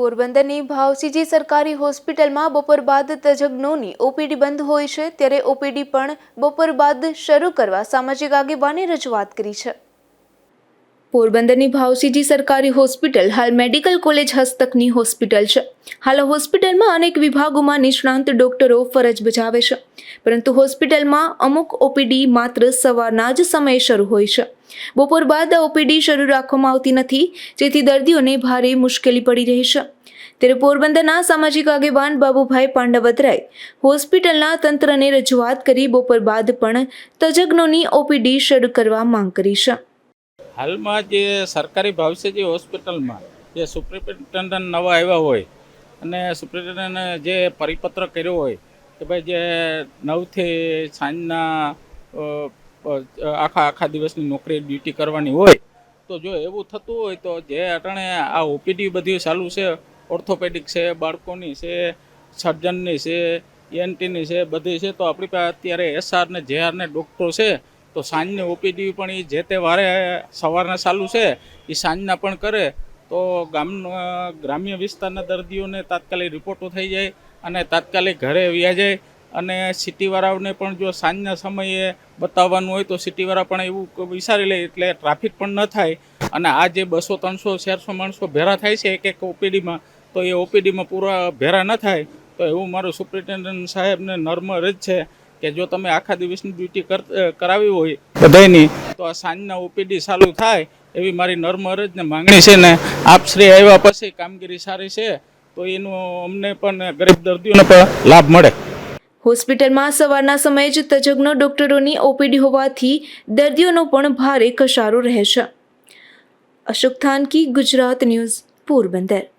પોરબંદરની ભાવસીજી સરકારી હોસ્પિટલમાં બપોર બાદ તજજ્ઞોની ઓપીડી બંધ હોય છે, ત્યારે ઓપીડી પણ બપોર બાદ શરૂ કરવા સામાજિક આગેવાને રજૂઆત કરી છે. પોરબંદરની ભાવસીજી સરકારી હોસ્પિટલ હાલ મેડિકલ કોલેજ હસ્તકની હોસ્પિટલ છે. હાલ હોસ્પિટલમાં અનેક વિભાગોમાં નિષ્ણાંત ડોક્ટરો ફરજ બજાવે છે. પરંતુ હોસ્પિટલમાં અમુક ઓપીડી માત્ર સવારના જ સમયે શરૂ હોય છે. બપોર બાદ ઓપીડી શરૂ રાખવામાં આવતી નથી. જેથી દર્દીઓને ભારે મુશ્કેલી પડી રહી છે. ત્યારે પોરબંદરના સામાજિક આગેવાન બાબુભાઈ પાંડવતરાય હોસ્પિટલના તંત્રને રજૂઆત કરી બપોર બાદ પણ તજજ્ઞોની ઓપીડી શરૂ કરવા માંગ કરી છે. હાલમાં જે સરકારી ભાવસેજી હોસ્પિટલમાં, જે સુપ્રિન્ટેન્ડન્ટ નવા આવ્યા હોય અને સુપ્રિન્ટેન્ડન્ટ જે પરિપત્ર કર્યો હોય કે ભાઈ જે નવથી સાંજના આખા આખા દિવસની નોકરી ડ્યુટી કરવાની હોય, તો જો એવું થતું હોય તો જે અટાણે આ ઓપીડી બધી ચાલુ છે ઓર્થોપેડિક છે, બાળકોની છે સર્જનની છે એનટીની છે, બધી છે, તો આપણી પાસે અત્યારે એસઆર ને જેઆર ને ડૉક્ટરો છે, તો સાંજની ઓપીડી પણ એ જે તે વારે સવારના ચાલુ છે એ સાંજના પણ કરે, તો ગામ ગ્રામ્ય વિસ્તારના દર્દીઓને તાત્કાલિક રિપોર્ટો થઈ જાય અને તાત્કાલિક ઘરે વ્યા જાય અને સિટીવાળાઓને પણ જો સાંજના સમયે બતાવવાનું હોય તો સિટીવાળા પણ એવું વિચારી લે એટલે ટ્રાફિક પણ ન થાય. અને આ જે બસો, ત્રણસો, ચારસો માણસો ભેરા થાય છે એક એક ઓપીડીમાં, તો એ ઓપીડીમાં પૂરા ભેરા ન થાય. તો એવું મારું સુપ્રિન્ટેન્ડન્ટ સાહેબને નર્મ જ છે કે જો તમે આખા દિવસની ડ્યુટી કર કરાવી હોય બધાની તો આ સાંજના ઓપીડી ચાલુ થાય એવી મારી નર્મ અરજને માંગણી છે ને આપ શ્રી આવ્યા પછી કામગીરી સારી છે, તો એનું અમને પણ ગરીબ દર્દીઓને પણ લાભ મળે. હોસ્પિટલમાં સવારના સમયે જ તજજ્ઞો ડોક્ટરોની ઓપીડી હોવાથી દર્દીઓનો પણ ભારે કસારો રહે છે. અશોક થાનકી, ગુજરાત ન્યૂઝ, પોરબંદર.